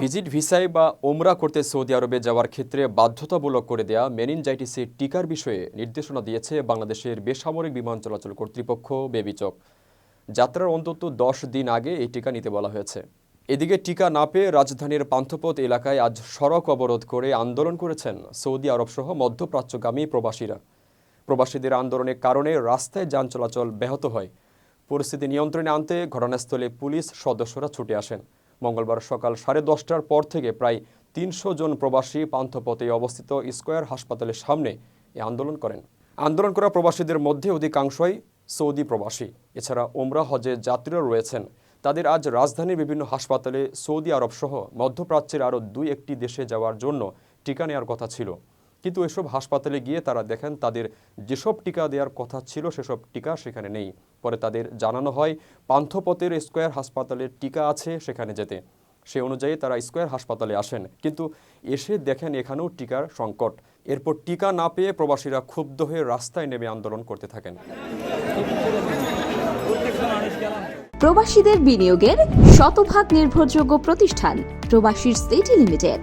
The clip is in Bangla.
ভিজিট ভিসায় বা ওমরা করতে সৌদি আরবে যাওয়ার ক্ষেত্রে বাধ্যতামূলক করে দেয়া মেনিনজাইটিসের টিকার বিষয়ে নির্দেশনা দিয়েছে বাংলাদেশের বেসামরিক বিমান চলাচল কর্তৃপক্ষ বেবিচক। যাত্রার অন্তত দশ দিন আগে এই টিকা নিতে বলা হয়েছে। এদিকে টিকা না পেয়ে রাজধানীর পান্থপথ এলাকায় আজ সড়ক অবরোধ করে আন্দোলন করেছেন সৌদি আরবসহ মধ্যপ্রাচ্যগামী প্রবাসীরা। প্রবাসীদের আন্দোলনের কারণে রাস্তায় যান চলাচল ব্যাহত হয়। পরিস্থিতি নিয়ন্ত্রণে আনতে ঘটনাস্থলে পুলিশ সদস্যরা ছুটে আসেন। মঙ্গলবার সকাল সাড়ে দশটার পর থেকে প্রায় তিনশো জন প্রবাসী পান্থপথে অবস্থিত স্কয়ার হাসপাতালের সামনে এ আন্দোলন করেন। আন্দোলন করা প্রবাসীদের মধ্যে অধিকাংশই সৌদি প্রবাসী। এছাড়া ওমরা হজে যাত্রীরা রয়েছেন। তাদের আজ রাজধানীর বিভিন্ন হাসপাতালে সৌদি আরব সহ মধ্যপ্রাচ্যের আরও দুই একটি দেশে যাওয়ার জন্য টিকা নেওয়ার কথা ছিল। কিন্তু এসব হাসপাতালে গিয়ে তারা দেখেন তাদের যেসব টিকা দেওয়ার কথা ছিল সেসব টিকা সেখানে নেই। পরে তাদের জানানো হয়, পান্থপথের স্কোয়ার হাসপাতালের টিকা আছে সেখানে যেতে। সে অনুযায়ী তারা স্কোয়ার হাসপাতালে আসেন। কিন্তু এসে দেখেন এখানেও টিকার সংকট। এরপর টিকা না পেয়ে প্রবাসীরা ক্ষুব্ধ হয়ে রাস্তায় নেমে আন্দোলন করতে থাকেন। প্রবাসীদের বিনিয়োগের শতভাগ নির্ভরযোগ্য প্রতিষ্ঠান প্রবাসীর সিটি লিমিটেড।